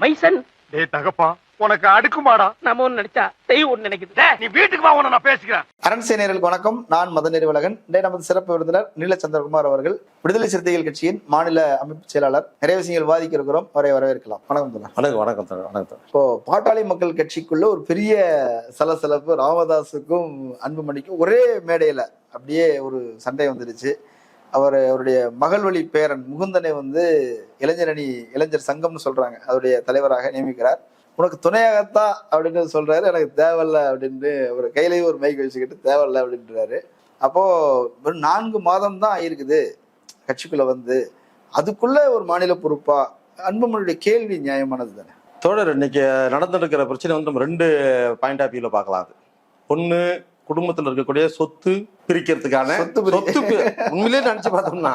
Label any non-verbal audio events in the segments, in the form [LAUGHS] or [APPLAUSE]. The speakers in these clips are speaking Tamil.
மைசன். டேய் தகப்பா உனக்கு அடுக்குமாடா. நம்ம ஒண்ணு நடிச்சா தெய்வம் ஒண்ணு நினைக்குது. நீ வீட்டுக்கு வா உன நான் பேசிக்கிறேன். அரண் சேனியர்களுக்கு வணக்கம். நான் மதன் நெறிவலகன் இன்றைய நமது சிறப்பு விருந்தினர் நீல சந்திரகுமார் அவர்கள். விடுதலை சிறுத்தைகள் கட்சியின் மாநில அமைப்பு செயலாளர். நிறைய விஷயங்கள் வாதிக்க இருக்கிறோம். அவரை வரவேற்கலாம். வணக்கம் தோழர். வணக்கம் வணக்கம் தோழர், வணக்கம் தோழர். இப்போ பாட்டாளி மக்கள் கட்சிக்குள்ள ஒரு பெரிய சலசலப்பு. ராமதாஸுக்கும் அன்புமணிக்கும் ஒரே மேடையில அப்படியே ஒரு சண்டை வந்துருச்சு அவர் அவருடைய மகள் வழி பேரன் முகுந்தனை வந்து இளைஞரணி இளைஞர் சங்கம்னு சொல்றாங்க. அவருடைய தலைவராக நியமிக்கிறார். உனக்கு துணையாகத்தான் அப்படின்னு சொல்றாரு. எனக்கு தேவையில்ல அப்படின்னு ஒரு கையிலேயே ஒரு மைக் வச்சுக்கிட்டு தேவையில்ல அப்படின்றாரு. அப்போ வெறும் நான்கு மாதம் தான் ஆயிருக்குது. கட்சிக்குள்ள வந்து அதுக்குள்ள ஒரு மாநில பொறுப்பா? அன்புமணியுடைய கேள்வி நியாயமானது தானே. தோழர் இன்னைக்கு நடந்துருக்கிற பிரச்சனை வந்து நம்ம ரெண்டு பாயிண்ட் ஆஃப் வியூல பார்க்கலாம். அது ஒன்று குடும்பத்துல இருக்கக்கூடிய சொத்து பிரிக்கிறதுக்கான சொத்து [LAUGHS] உண்மையிலேயே நினைச்சு பார்த்தோம்னா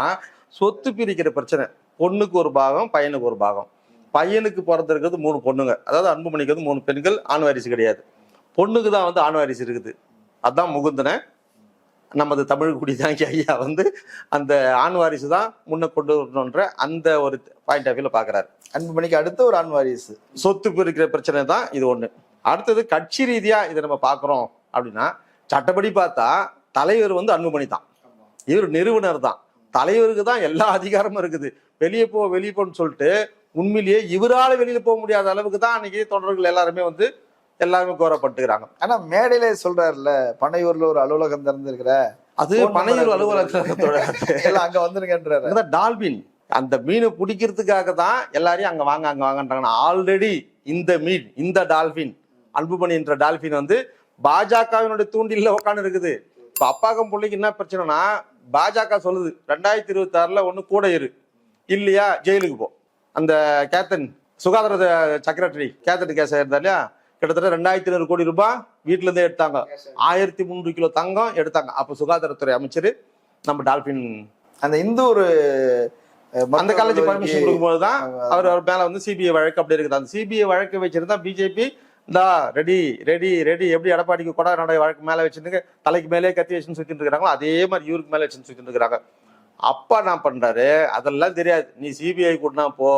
சொத்து பிரிக்கிற பிரச்சனை. பொண்ணுக்கு ஒரு பாகம் பையனுக்கு ஒரு பாகம். பையனுக்கு பிறந்திருக்கிறது மூணு பொண்ணுங்க. அதாவது அன்புமணிக்கு வந்து மூணு பெண்கள் ஆண் வாரிசு கிடையாது. பொண்ணுக்கு தான் வந்து ஆண் வாரிசு இருக்குது. அதான் முகுந்தனை. நமது தமிழ் குடிதாங்கி ஐயா வந்து அந்த ஆண் வாரிசு தான் முன்ன கொண்டு வரணுன்ற அந்த ஒரு பாயிண்ட் ஆஃப் வியூல பாக்குறாரு. அன்புமணிக்கு அடுத்து ஒரு ஆண் வாரிசு. சொத்து பிரிக்கிற பிரச்சனை தான் இது ஒண்ணு. அடுத்தது கட்சி ரீதியா இதை நம்ம பாக்குறோம் அப்படின்னா சட்டப்படி பார்த்தா தலைவர் வந்து அன்புமணி தான் இவர் நிறுவனர் தான் தலைவருக்கு தான் எல்லா அதிகாரமும் இருக்குது. வெளியே போ வெளியே போன்னு சொல்லிட்டு உண்மையிலேயே இவரால வெளியில போக முடியாத அளவுக்கு தான் அன்னைக்கு தொடர்கள் எல்லாருமே வந்து எல்லாருமே கோரப்பட்டுக்கிறாங்க. ஆனா மேடையில சொல்றாருல்ல பனையூர்ல ஒரு அலுவலகம் திறந்திருக்கிற அது பனையூர். அலுவலகத்தோட எல்லாம் அங்க வந்துருங்கன்றாரு. டால்பின். அந்த மீனை பிடிக்கிறதுக்காக தான் எல்லாரையும் அங்க வாங்க அங்க வாங்கன்றாங்க. ஆல்ரெடி இந்த மீன் இந்த டால்பின் அன்புமணி என்ற டால்பின் வந்து பாஜகவினுடைய தூண்டில்ல உட்காந்து இருக்குது. இப்ப அப்பாக்கம் பிள்ளைக்கு என்ன பிரச்சனைனா பாஜக சொல்லுது ரெண்டாயிரத்தி இருபத்தி ஆறுல ஒண்ணு கூட இரு இல்லையா ஜெயிலுக்கு போ. அந்த கேத்தன் சுகாதார செக்ரட்டரி கேத்தன் கேஸ் இருந்தா இல்லையா? கிட்டத்தட்ட ரெண்டாயிரத்தி ஐநூறு கோடி ரூபாய் வீட்டுல இருந்தே எடுத்தாங்க. ஆயிரத்தி முந்நூறு கிலோ தங்கம் எடுத்தாங்க. அப்ப சுகாதாரத்துறை அமைச்சர் நம்ம டால்பின் அந்த இந்து ஒரு அந்த காலேஜ் பர்மிஷன் கொடுக்கும்போது தான். அவர் அவர் மேல வந்து சிபிஐ வழக்கு அப்படி இருக்குது. அந்த சிபிஐ வழக்கு வச்சிருந்தா பிஜேபி இந்தா ரெடி ரெடி ரெடி. எப்படி எடப்பாடிக்கு கொடா நடை வழக்கு மேல வச்சுட்டு தலைக்கு மேலே கத்தி வச்சுன்னு சுத்திட்டு இருக்காங்களோ அதே மாதிரி இவருக்கு மேல வச்சுன்னு சுத்திட்டு இருக்காங்க அப்பா என்ன பண்றாரு? அதெல்லாம் தெரியாது. நீ சிபிஐ கூட்டினா போ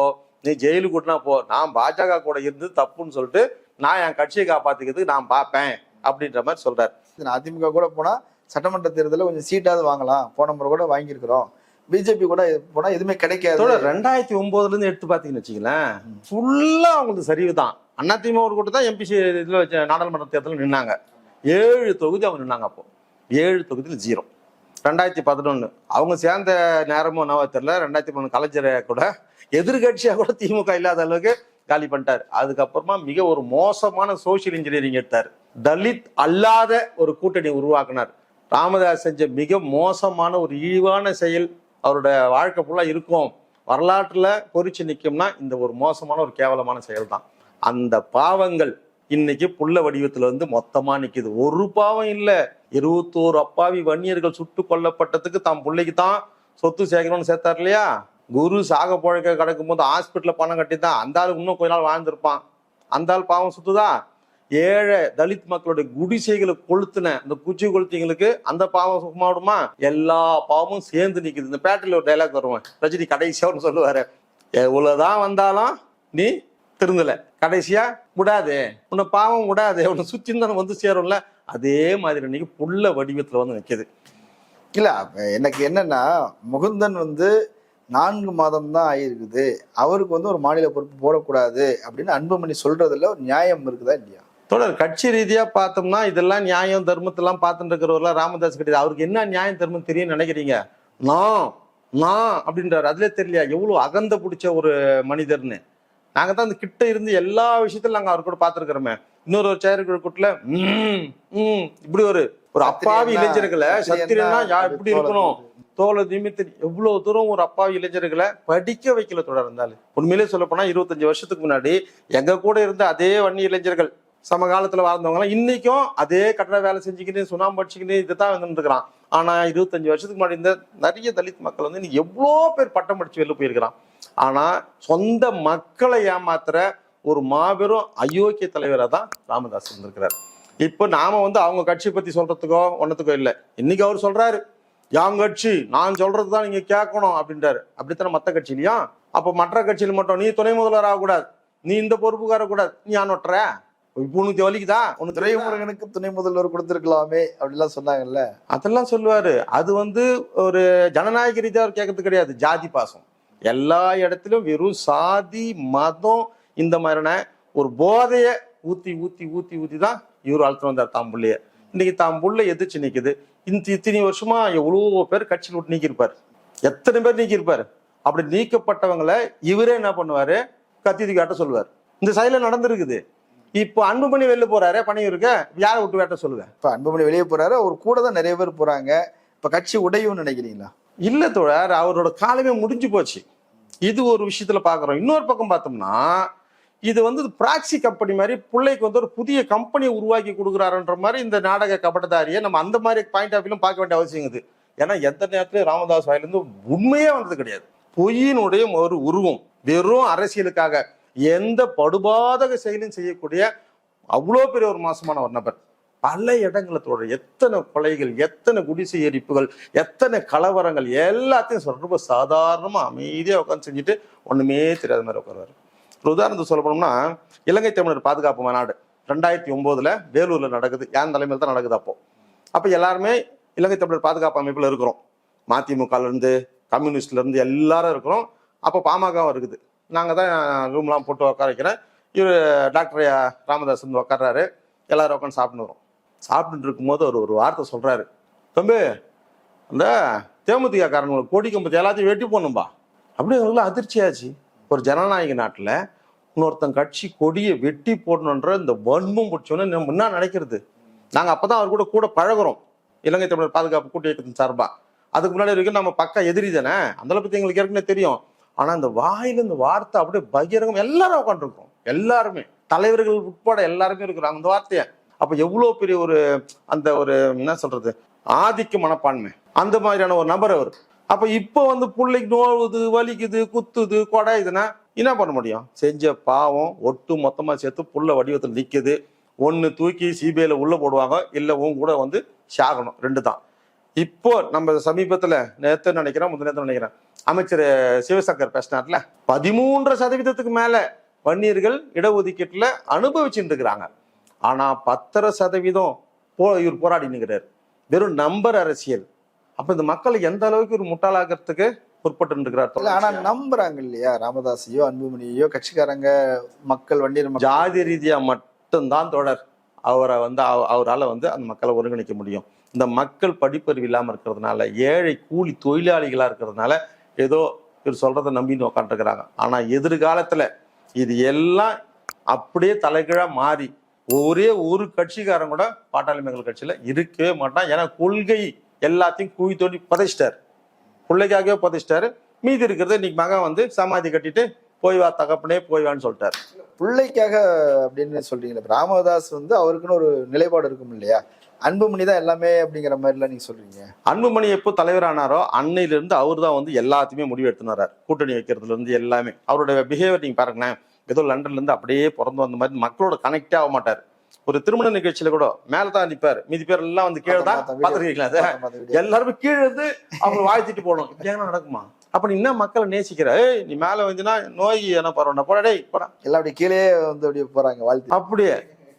நீ ஜெயிலுக்கு கூட்டினா போ. நான் பாஜக கூட இருந்து தப்புன்னு சொல்லிட்டு நான் என் கட்சியை காப்பாத்திக்கிறதுக்கு நான் பார்ப்பேன் அப்படின்ற மாதிரி சொல்றாரு. அதிமுக கூட போனா சட்டமன்ற தேர்தலில் கொஞ்சம் சீட்டாவது வாங்கலாம். போன முறை கூட வாங்கியிருக்கிறோம். பிஜேபி கூட போனா எதுவுமே கிடைக்காது. ரெண்டாயிரத்தி ஒன்பதுல இருந்து எடுத்து பாத்தீங்கன்னு வச்சுங்களேன் ஃபுல்லா அவங்களுக்கு சரிவு தான் அதிமுக ஒரு கூட்டம் தான் எம்பிசி இதில் வச்ச நாடாளுமன்ற தேர்தலில் நின்னாங்க. ஏழு தொகுதி அவங்க நின்னாங்க அப்போ. ஏழு தொகுதியில் ஜீரோ ரெண்டாயிரத்தி பதினொன்று அவங்க சேர்ந்த நேரமும் என்னவோ தெரியல. ரெண்டாயிரத்தி பதினொன்று கலைஞரை கூட எதிர்கட்சியாக கூட திமுக இல்லாத அளவுக்கு காலி பண்ணிட்டார். அதுக்கப்புறமா மிக ஒரு மோசமான சோஷியல் இன்ஜினியரிங் எடுத்தார். தலித் அல்லாத ஒரு கூட்டணி உருவாக்குனார். ராமதாஸ் செஞ்ச மிக மோசமான ஒரு இழிவான செயல் அவரோட வாழ்க்கை ஃபுல்லாக இருக்கும். வரலாற்றில் பொறிச்சு நிற்கும்னா இந்த ஒரு மோசமான ஒரு கேவலமான செயல் தான் அந்த பாவங்கள் இன்னைக்கு புள்ள வடிவத்துல வந்து மொத்தமா நிக்குது. ஒரு பாவம் இல்ல. இருபத்தோரு அப்பாவி வன்னியர்கள் சுட்டு கொல்லப்பட்டதுக்கு தம் பிள்ளைக்கு தான் சொத்து சேர்க்கணும்னு சேர்த்தார் இல்லையா? குரு சாக புழக்க கிடக்கும் போது ஹாஸ்பிட்டல பணம் கட்டி தான் அந்த ஆள் இன்னும் கொஞ்ச நாள் வாழ்ந்திருப்பான். அந்த ஆள் பாவம் சுத்துதா? ஏழை தலித் மக்களுடைய குடிசைகளை கொளுத்துன அந்த குச்சி கொளுத்திங்களுக்கு அந்த பாவம் சுகமாடுமா எல்லா பாவமும் சேர்ந்து நிக்குது. இந்த பேட்டில் ஒரு டைலாக் வருவேன். ரஜினி கடைசியா ஒன்று சொல்லுவாரு. எவ்வளவுதான் வந்தாலும் நீ திருந்தலை. கடைசியா விடாது உன்னை பாவம் விடாது உன்னை இருந்தாலும் வந்து சேரும்ல. அதே மாதிரி இன்னைக்கு புள்ள வடிவத்துல வந்து நிக்குது. இல்ல எனக்கு என்னன்னா முகுந்தன் வந்து நான்கு மாதம் தான் ஆயிருக்குது. அவருக்கு வந்து ஒரு மாநில பொறுப்பு போடக்கூடாது அப்படின்னு அன்புமணி சொல்றதுல ஒரு நியாயம் இருக்குதா இல்லையா? தொடர் கட்சி ரீதியா பார்த்தோம்னா இதெல்லாம் நியாயம் தர்மத்தெல்லாம் பார்த்துட்டு இருக்கிறவர்லாம் ராமதாஸ் கிடையாது அவருக்கு என்ன நியாயம் தர்மம் தெரியும் நினைக்கிறீங்க? நான் நான் அப்படின்றாரு. அதுல தெரியலையா? எவ்வளவு அகந்த பிடிச்ச ஒரு மனிதர்னு. நாங்க தான் அந்த கிட்ட இருந்து எல்லா விஷயத்திலும் நாங்க அவர் கூட பார்த்திருக்கிறோமே. இன்னொரு ஒரு செயற்குழு கூட்டுல இப்படி ஒரு ஒரு அப்பாவி இளைஞர்களை சத்திரியன்னா எப்படி இருக்கணும். தோலை நிமித்து எவ்வளவு தூரம் ஒரு அப்பாவி இளைஞர்களை படிக்க வைக்கல தொடர் இருந்தாலும். உண்மையிலே சொல்ல போனா இருபத்தஞ்சு வருஷத்துக்கு முன்னாடி எங்க கூட இருந்த அதே வன்னி இளைஞர்கள் சமகாலத்துல வாழ்ந்தவங்க எல்லாம் இன்னைக்கும் அதே கட்டட வேலை செஞ்சுக்கிட்டு சுண்ணாம்பு அடிச்சுக்கிட்டு இதுதான் வந்துருக்கிறான் ஆனா இருபத்தஞ்சு வருஷத்துக்கு முன்னாடி இந்த நிறைய தலித் மக்கள் வந்து இன்னைக்கு எவ்வளோ பேர் பட்டம் படிச்சு வெளில போயிருக்கிறான். ஆனா சொந்த மக்களை ஏமாத்துற ஒரு மாபெரும் அயோக்கிய தலைவரா தான் ராமதாஸ் இருந்திருக்கிறார் இப்போ நாம வந்து அவங்க கட்சி பத்தி சொல்றதுக்கோ ஒன்னத்துக்கோ இல்லை. இன்னைக்கு அவர் சொல்றாரு யாங் கட்சி நான் சொல்றது தான் நீங்க கேட்கணும் அப்படின்றாரு. அப்படித்தானே மத்த கட்சியிலையும்? அப்ப மற்ற கட்சியில் மட்டும் நீ துணை முதல்வர் ஆகக்கூடாது. நீ இந்த பொறுப்புக்கார கூடாது நீ யான் ஒட்டுற? இப்போ உனக்கு வலிக்குதா? உனக்கு துரைமுருகனுக்கு துணை முதல்வர் கொடுத்திருக்கலாமே அப்படிலாம் சொன்னாங்கல்ல. அதெல்லாம் சொல்லுவாரு. அது வந்து ஒரு ஜனநாயக ரீதியா அவர் கேட்கறது கிடையாது. ஜாதி பாசம். எல்லா இடத்துலையும் வெறும் சாதி மதம் இந்த மாதிரியான ஒரு போதையை ஊற்றி ஊற்றி ஊற்றி ஊற்றி தான் இவர் வளர்த்து வந்தார் தாம் பிள்ளைய. இன்னைக்கு தாம் புள்ள எதிர்த்து நிற்குது இந்த இத்தனை வருஷமா எவ்வளோ பேர் கட்சியில் விட்டு நீக்கியிருப்பார். எத்தனை பேர் நீக்கியிருப்பார்? அப்படி நீக்கப்பட்டவங்களை இவரே என்ன பண்ணுவார்? கத்தி காட்ட சொல்லுவார். இந்த சைடில் நடந்திருக்குது. இப்போ அன்புமணி வெளில போறாரு பணி இருக்க? யாரை விட்டு வேட்ட சொல்லுவேன் இப்போ அன்புமணி வெளியே போறாரு அவர் கூட தான் நிறைய பேர் போறாங்க. இப்போ கட்சி உடையும்னு நினைக்கிறீங்களா? இல்லை தோழர் அவரோட காலமே முடிஞ்சு போச்சு. இது ஒரு விஷயத்துல பாக்குறோம். இன்னொரு பக்கம் பார்த்தோம்னா இது வந்து பிராக்சி கம்பெனி மாதிரி பிள்ளைக்கு வந்து ஒரு புதிய கம்பெனியை உருவாக்கி கொடுக்குறாருன்ற மாதிரி இந்த நாடக கபடதாரியை நம்ம அந்த மாதிரி பாயிண்ட் ஆஃப் வியூலும் பார்க்க வேண்டிய அவசியம் இருக்குது. ஏன்னா எந்த நேரத்துலையும் ராமதாஸ் வாயிலிருந்து உண்மையே வந்தது கிடையாது. பொய்யினுடைய ஒரு உருவம் வெறும் அரசியலுக்காக எந்த படுபாதக செயலும் செய்யக்கூடிய அவ்வளோ பெரிய ஒரு மாசமான ஒரு நபர். பல இடங்களை தொடர் எத்தனை கொலைகள் எத்தனை குடிசை எரிப்புகள் எத்தனை கலவரங்கள் எல்லாத்தையும் ரொம்ப சாதாரணமாக அமைதியாக உட்காந்து செஞ்சுட்டு ஒன்றுமே தெரியாத மாதிரி உட்காருவார் ஒரு உதாரணத்துக்கு சொல்ல போனோம்னா இலங்கை தமிழர் பாதுகாப்பு மாநாடு ரெண்டாயிரத்தி ஒம்போதில் வேலூரில் நடக்குது. யான் தலைமையில் தான் நடக்குது அப்போ. எல்லாருமே இலங்கை தமிழர் பாதுகாப்பு அமைப்பில் இருக்கிறோம். மதிமுகலேருந்து கம்யூனிஸ்ட்லேருந்து எல்லாரும் இருக்கிறோம். அப்போ பாமகவும் இருக்குது. நாங்கள் தான் ரூம்லாம் போட்டு உட்கார வைக்கிறேன். இவர் டாக்டர் ராமதாஸ் வந்து உட்கார்றாரு எல்லாரும் உட்காந்து சாப்பிட்டு வரோம் சாப்பிட்டுட்டு இருக்கும்போது அவர் ஒரு வார்த்தை சொல்கிறாரு தம்பி அந்த தேமுதிக காரங்களுக்கு கொடி எல்லாத்தையும் வெட்டி போடணும்பா. அப்படி அதிர்ச்சியாச்சு. ஒரு ஜனநாயக நாட்டில் இன்னொருத்தன் கட்சி கொடியை வெட்டி போடணுன்ற இந்த வன்மம் பிடிச்சோன்னு நம்ம என்ன நினைக்கிறது? நாங்கள் அப்போ தான் அவர் கூட கூட பழகுறோம். இலங்கை தமிழர் பாதுகாப்பு கூட்டு இயக்கத்தின் சார்பா. அதுக்கு முன்னாடி வரைக்கும் நம்ம பக்கா எதிரி தானே? அந்த பற்றி எங்களுக்கு ஏற்கனவே தெரியும். ஆனால் அந்த வாயில் இந்த வார்த்தை அப்படியே பகிரங்கம் எல்லாரும் உட்காந்துருக்கோம் எல்லாருமே. தலைவர்கள் உட்பட எல்லாருமே இருக்கிறாங்க அந்த வார்த்தையை அப்ப எவ்வளவு பெரிய ஒரு அந்த ஒரு என்ன சொல்றது ஆதிக்க மனப்பான்மை. அந்த மாதிரியான ஒரு நபர் அவர். அப்ப இப்போ வந்து பிள்ளைக்கு நோவுது வலிக்குது குத்துது கொடையுதுன்னா என்ன பண்ண முடியும்? செஞ்ச பாவம் ஒட்டு மொத்தமா சேர்த்து புள்ள வடிவத்தில் நிக்குது. ஒன்னு தூக்கி சிபிஐல உள்ள போடுவாங்க இல்ல உன் கூட வந்து சாகணும் ரெண்டு தான். இப்போ நம்ம சமீபத்துல நேத்து நினைக்கிறேன் முந்தின நினைக்கிறேன் அமைச்சர் சிவசங்கர் பேசினார்ல பதிமூன்று சதவீதத்துக்கு மேல வன்னியர்கள் இடஒதுக்கீட்டுல அனுபவிச்சுட்டு இருக்கிறாங்க. ஆனா பத்தரை சதவீதம் போ இவர் போராடி நிற்கிறார். வெறும் நம்பர் அரசியல். அப்ப இந்த மக்களை எந்த அளவுக்கு ஒரு இல்ல ஆனா இருக்கிறார் நம்புறாங்க இல்லையா? ராமதாஸையோ அன்புமணியோ கட்சிக்காரங்க மக்கள் மக்கள்? ஜாதி ரீதியா மட்டும்தான் தொடர் அவரை வந்து அவ- அவரால வந்து அந்த மக்களை ஒருங்கிணைக்க முடியும். இந்த மக்கள் படிப்பறிவு இல்லாம இருக்கிறதுனால ஏழை கூலி தொழிலாளிகளா இருக்கிறதுனால ஏதோ இவர் சொல்றதை நம்பின்னு உட்காந்துருக்கிறாங்க ஆனா எதிர்காலத்துல இது எல்லாம் அப்படியே தலைகீழா மாறி ஒரே ஒரு கட்சிக்காரன் கூட பாட்டாளி மக்கள் கட்சியில இருக்கவே மாட்டான். ஏன்னா கொள்கை எல்லாத்தையும் குழி தோண்டி புதைச்சிட்டாரு. பிள்ளைக்காகவே புதைச்சிட்டாரு. மீதி இருக்கிறத இன்னைக்கு மகன் வந்து சமாதி கட்டிட்டு போய் வா தகப்பனே போய் வான்னு சொல்லிட்டாரு. பிள்ளைக்காக அப்படின்னு சொல்றீங்களா ராமதாஸ் வந்து அவருக்குன்னு ஒரு நிலைப்பாடு இருக்கும் இல்லையா? அன்புமணி தான் எல்லாமே அப்படிங்கிற மாதிரிலாம் நீங்க சொல்றீங்க. அன்புமணி எப்போ தலைவரானாரோ அன்னையில இருந்து அவர் தான் வந்து எல்லாத்தையுமே முடிவு எடுத்துன்னு வர்றாரு. கூட்டணி வைக்கிறதுல இருந்து எல்லாமே. அவரோட பிஹேவியர் நீங்க பாருங்களேன். ஏதோ லண்டன்ல இருந்து அப்படியே பிறந்து வந்த மாதிரி மக்களோட கனெக்டே ஆக மாட்டார். ஒரு திருமண நிகழ்ச்சியில கூட மேல தான் நிப்பாரு. மீதி பேர் எல்லாம் வந்து கீழே தான் பார்த்தேன் video. எல்லாருமே கீழே இருந்து அவங்க வாழ்த்திட்டு போகணும். [LAUGHS] இப்படியாக நடக்குமா? அப்ப நீ என்ன மக்களை நேசிக்கிற? ஏய் நீ மேல வந்துன்னா நோய் என்ன பரவாயில்ல போடா டேய் போடா. எல்லாம் அப்படி கீழே வந்து அப்படியே போறாங்க வாழ்த்து. அப்படியே.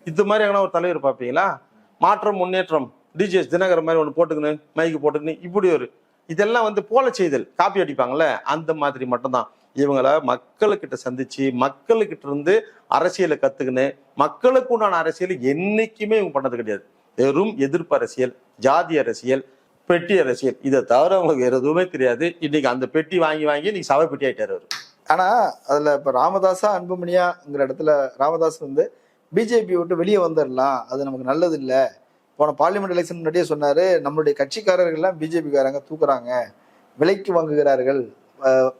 இது மாதிரி எங்கன்னா ஒரு தலைவர் பார்ப்பீங்களா? மாற்றம் முன்னேற்றம். டிஜிஎஸ் தினகரன் மாதிரி ஒன்று போட்டுக்கின்னு மைக்கு போட்டுக்கின்னு இப்படி ஒரு இதெல்லாம் வந்து போல செய்தல் காப்பி அடிப்பாங்கல்ல அந்த மாதிரி மட்டும்தான். இவங்களை மக்களுக்கிட்ட சந்திச்சு மக்களுக்கிட்ட இருந்து அரசியலை கத்துக்கின்னு மக்களுக்கு உண்டான அரசியல் என்னைக்குமே இவங்க பண்ணது கிடையாது. வெறும் எதிர்ப்பு அரசியல் ஜாதி அரசியல் பெட்டி அரசியல். இதை தவிர அவங்களுக்கு வேற எதுவுமே தெரியாது. இன்னைக்கு அந்த பெட்டி வாங்கி வாங்கி இன்னைக்கு சவை பெட்டி ஆயிட்டாரு அவரு. ஆனா அதுல இப்ப ராமதாஸா அன்புமணியாங்கிற இடத்துல ராமதாஸ் வந்து பிஜேபி விட்டு வெளியே வந்துடலாம் அது நமக்கு நல்லது இல்ல போன பார்லிமெண்ட் எலெக்ஷன் முன்னாடியே சொன்னாரு நம்மளுடைய கட்சிக்காரர்கள்லாம் பிஜேபிக்காரங்க தூக்குறாங்க. விலைக்கு வாங்குகிறார்கள்.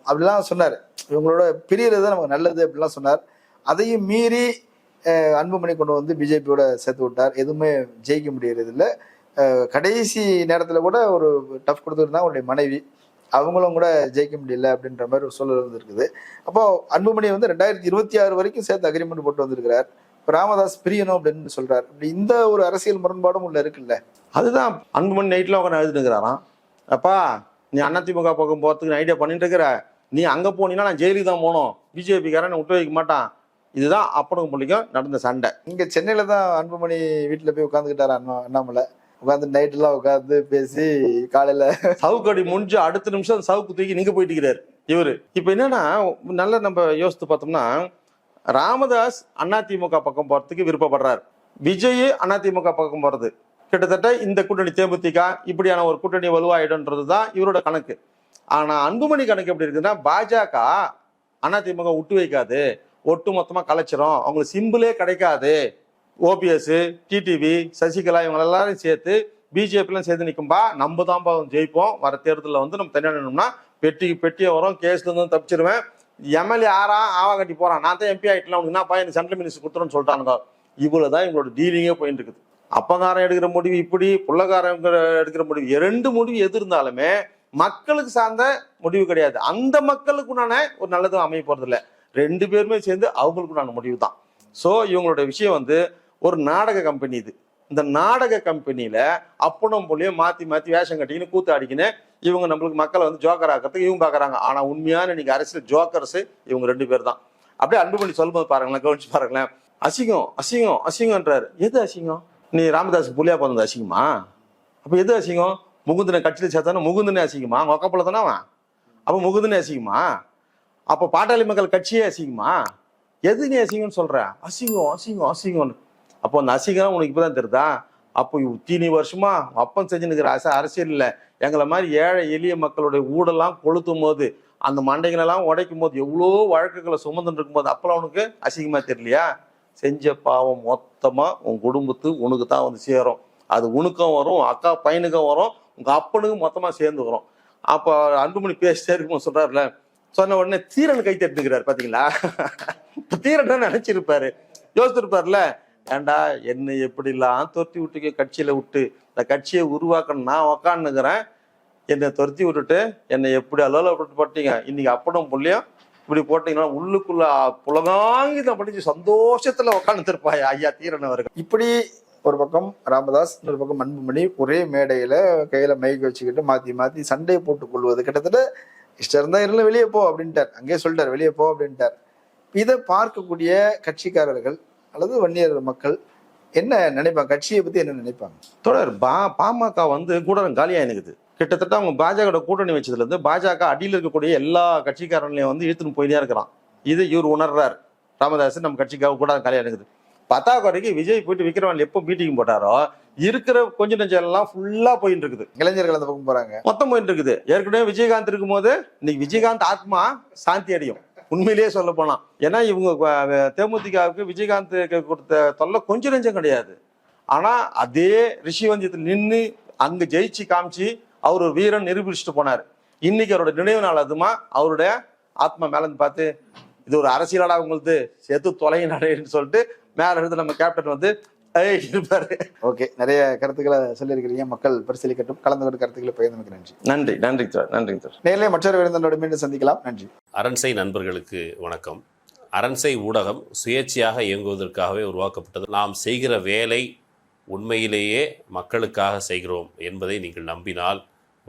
அப்படிலாம் சொன்னார். இவங்களோட பிரியறது தான் நமக்கு நல்லது அப்படிலாம் சொன்னார். அதையும் மீறி அன்புமணி கொண்டு வந்து பிஜேபியோட சேர்த்து விட்டார். எதுவுமே ஜெயிக்க முடியறது இல்லை கடைசி நேரத்தில் கூட ஒரு டஃப் கொடுத்துருந்தா அவருடைய மனைவி. அவங்களும் கூட ஜெயிக்க முடியல அப்படின்ற மாதிரி ஒரு சூழல் இருந்திருக்குது. அப்போ அன்புமணி வந்து ரெண்டாயிரத்தி இருபத்தி ஆறு வரைக்கும் சேர்த்து அக்ரிமெண்ட் போட்டு வந்திருக்கிறார். இப்போ ராமதாஸ் பிரியணும் அப்படின்னு சொல்றாரு. இப்படி இந்த ஒரு அரசியல் முரண்பாடும் உள்ள இருக்குல்ல. அதுதான் அன்புமணி நைட்ல உட்காந்து எழுதுனுக்கிறாராம் அப்பா நீ அதிமுக பக்கம் போறதுக்கு ஐடியா பண்ணிட்டு இருக்கிற நீ அங்க போனீங்கன்னா நான் ஜெயிலுக்கு தான் போகணும். பிஜேபிக்காரன் விட்டு வைக்க மாட்டான். இதுதான் அப்பனுக்கும் பிள்ளைக்கும் நடந்த சண்டை. இங்க சென்னையில தான் அன்புமணி வீட்டுல போய் உட்காந்துக்கிட்டாரு அண்ணா அண்ணாமலை. உட்காந்து நைட் எல்லாம் உட்காந்து பேசி காலையில சவுக்கடி முடிஞ்சு அடுத்த நிமிஷம் சவுக்கு தூக்கி நீங்க போயிட்டு இருக்கிறாரு. இவரு. இப்ப என்னன்னா நல்லா நம்ம யோசித்து பார்த்தோம்னா ராமதாஸ் அதிமுக பக்கம் போறதுக்கு விருப்பப்படுறாரு. விஜய் அதிமுக பக்கம் போறது. கிட்டத்தட்ட இந்த கூட்டணி தேமுதிக இப்படியான ஒரு கூட்டணி வலுவாயிடும்ன்றது தான் இவரோட கணக்கு. ஆனால் அன்புமணி கணக்கு எப்படி இருக்குன்னா பாஜக அதிமுக விட்டு வைக்காது. ஒட்டு மொத்தமாக கலைச்சிரும். அவங்களுக்கு சிம்பிளே கிடைக்காது. ஓபிஎஸ் டிடிவி சசிகலா இவங்க எல்லாரும் சேர்த்து பிஜேபிலாம் சேர்ந்து நிற்கும்பா நம்ம தான்ப்பா ஜெயிப்போம். வர தேர்தலில் வந்து நம்ம தனியாக நின்னோம்னா பெட்டிக்கு பெட்டியை வரும் கேஸ்ல இருந்து தப்பிச்சிருவேன். எம்எல்ஏ ஆறா ஆவா கட்டி போறான். நான் தான் எம்பி ஆகிட்டலாம் உனக்கு என்னப்பா எனக்கு சென்ட்ரல் மினிஸ்டர் கொடுத்துருன்னு சொல்லிட்டானுங்க. இவ்வளோ தான் இவங்களோட டீலிங்கே போயிட்டு இருக்குது. அப்பங்காரன் எடுக்கிற முடிவு இப்படி புள்ளக்காரன் எடுக்கிற முடிவு. இரண்டு முடிவு எது இருந்தாலுமே மக்களுக்கு சார்ந்த முடிவு கிடையாது. அந்த மக்களுக்குண்டான ஒரு நல்லதும் அமைய போறது ரெண்டு பேருமே சேர்ந்து அவங்களுக்குண்டான முடிவு தான். ஸோ இவங்களோட விஷயம் வந்து ஒரு நாடக கம்பெனி இது. இந்த நாடக கம்பெனியில அப்பனும் புள்ளியும் மாத்தி மாத்தி வேஷம் கட்டிக்கின்னு கூத்து அடிக்கின்னு இவங்க நம்மளுக்கு மக்களை வந்து ஜோக்கர் ஆக்கிறதுக்கு இவங்க பாக்குறாங்க. ஆனா உண்மையான இன்னைக்கு அரசியல் ஜோக்கர்ஸ் இவங்க ரெண்டு பேர் தான். அப்படியே அன்புமணி சொல்லும்போது பாருங்களேன் கவனிச்சு பாருங்களேன். அசிங்கம் அசிங்கம் அசிங்கம்ன்றாரு. எது அசிங்கம்? நீ ராமதாஸ் புலியா பிறந்தது அசிங்கமா? அப்போ எது அசிங்கம்? முகுந்தனை கட்சியில் சேர்த்தானே முகுந்தனே அசிங்கமா? அவங்க ஒக்கப்பல தானே அவன்? அப்போ முகுந்தனே அசிங்கமா? அப்போ பாட்டாளி மக்கள் கட்சியே அசிங்கமா? எது நீ அசிங்கம்னு சொல்ற? அசிங்கம் அசிங்கம் அசிங்கம்னு. அப்போ அந்த அசிங்கம் உனக்கு இப்பதான் தெரியுதா? அப்போ தீனி வருஷமா அப்பம் செஞ்சுன்னு இருக்கிற அரச அரசியல் இல்லை. எங்களை மாதிரி ஏழை எளிய மக்களுடைய ஊடெல்லாம் கொளுத்தும் போது அந்த மண்டைகளெல்லாம் உடைக்கும் போது எவ்வளோ வழக்குகளை சுமந்துட்டு இருக்கும்போது அப்போல்லாம் உனக்கு அசிங்கமாக தெரியலையா? செஞ்ச பாவம் மொத்தமா உன் குடும்பத்து உனக்கு தான் வந்து சேரும். அது உனக்கும் வரும் உன் அக்கா பையனுக்கும் வரும் உங்க அப்பனுக்கும் மொத்தமா சேர்ந்து வரும் அப்போ அன்புமணி பேசிட்டே இருக்கும்போது சொல்றாருல சொன்ன உடனே தீரன் கை தட்டுக்கிறார் பாத்தீங்களா? தீரன் நினச்சிருப்பாரு. நினைச்சிருப்பாரு ஏண்டா என்னை எப்படிலாம் துரத்தி விட்டுக்க கட்சியில விட்டு இந்த கட்சியை உருவாக்கணும் நான் உக்காந்துக்கிறேன். என்னை துரத்தி விட்டுட்டு என்னை எப்படி அலுவலப்பட்டு போட்டீங்க? இன்னைக்கு அப்படம் புள்ளியும் இப்படி போட்டீங்கன்னா உள்ளுக்குள்ள புலகாங்கிதம் படிச்சு சந்தோஷத்துல உட்காந்துருப்பாய் ஐயா தீரன் அவர்கள்? இப்படி ஒரு பக்கம் ராமதாஸ் இன்னொரு பக்கம் அன்புமணி ஒரே மேடையில கையில மைக் வச்சுக்கிட்டு மாத்தி மாத்தி சண்டை போட்டுக் கொள்வது. கிட்டத்தட்ட இஷ்டம் இருந்தா இருந்தாலும் வெளியே போ அப்படின்ட்டார். அங்கேயே சொல்லிட்டார் வெளியே போ அப்படின்ட்டார். இதை பார்க்கக்கூடிய கட்சிக்காரர்கள் அல்லது வன்னியர் மக்கள் என்ன நினைப்பாங்க? கட்சியை பத்தி என்ன நினைப்பாங்க? தொடர் பா பாமக வந்து கூடரம் காலியா இருக்குது கிட்டத்தட்ட அவங்க பாஜக கூட்டணி வச்சதுல இருந்து பாஜக அடியில் இருக்கக்கூடிய எல்லா கட்சிக்காரங்களையும் வந்து இழுத்துன்னு போயினே இருக்கிறான். இது இவர் உணர்றார். ராமதாஸ் நம்ம கட்சிக்காக கூடாரம் காலியா இருக்குது. பத்தாக்குறைக்கு விஜய் போயிட்டு விக்ரவாணி எப்போ மீட்டிங் போட்டாரோ இருக்கிற கொஞ்ச நெஞ்சம் எல்லாம் ஃபுல்லா போயிட்டு இருக்குது. இளைஞர்கள் அந்த பக்கம் போறாங்க. மொத்தம் போயிட்டு இருக்குது. ஏற்கனவே விஜயகாந்த் இருக்கும்போது இன்னைக்கு விஜயகாந்த் ஆத்மா சாந்தி அடையும். உண்மையிலேயே சொல்ல போனா. ஏன்னா இவங்க தேமுதிகவுக்கு விஜயகாந்த் கொடுத்த தொல்லை கொஞ்சம் நெஞ்சம் கிடையாது. ஆனா அதே ரிஷிவந்தியத்தில் நின்று அங்க ஜெயிச்சு காமிச்சு அவர் ஒரு வீரன் நிரூபிச்சுட்டு போனார். இன்னைக்கு அவரோட நினைவு நாள் அதுமா? அவருடைய ஆத்மா மேல இருந்து பார்த்து இது ஒரு அரசியலாடா உங்களுக்கு சேர்த்து தொலைங்க நடைன்னு சொல்லிட்டு மேல இருந்து நம்ம கேப்டன் வந்து ஏய் இருப்பாரு. ஓகே நிறைய கருத்துக்களை சொல்லியிருக்கிறீங்க. மக்கள் பரிசீலிக்கட்டும். கலந்து கொண்டு கருத்துக்களை பகிர்ந்தமைக்கு நன்றி. நன்றி நன்றி சார் நன்றி சார். நேரிலே மற்றொரு விருந்தனோடு மீண்டும் சந்திக்கலாம். நன்றி. அரண்சை நண்பர்களுக்கு வணக்கம். அரண்சை ஊடகம் சுயேட்சையாக இயங்குவதற்காகவே உருவாக்கப்பட்டது. நாம் செய்கிற வேலை உண்மையிலேயே மக்களுக்காக செய்கிறோம் என்பதை நீங்கள் நம்பினால்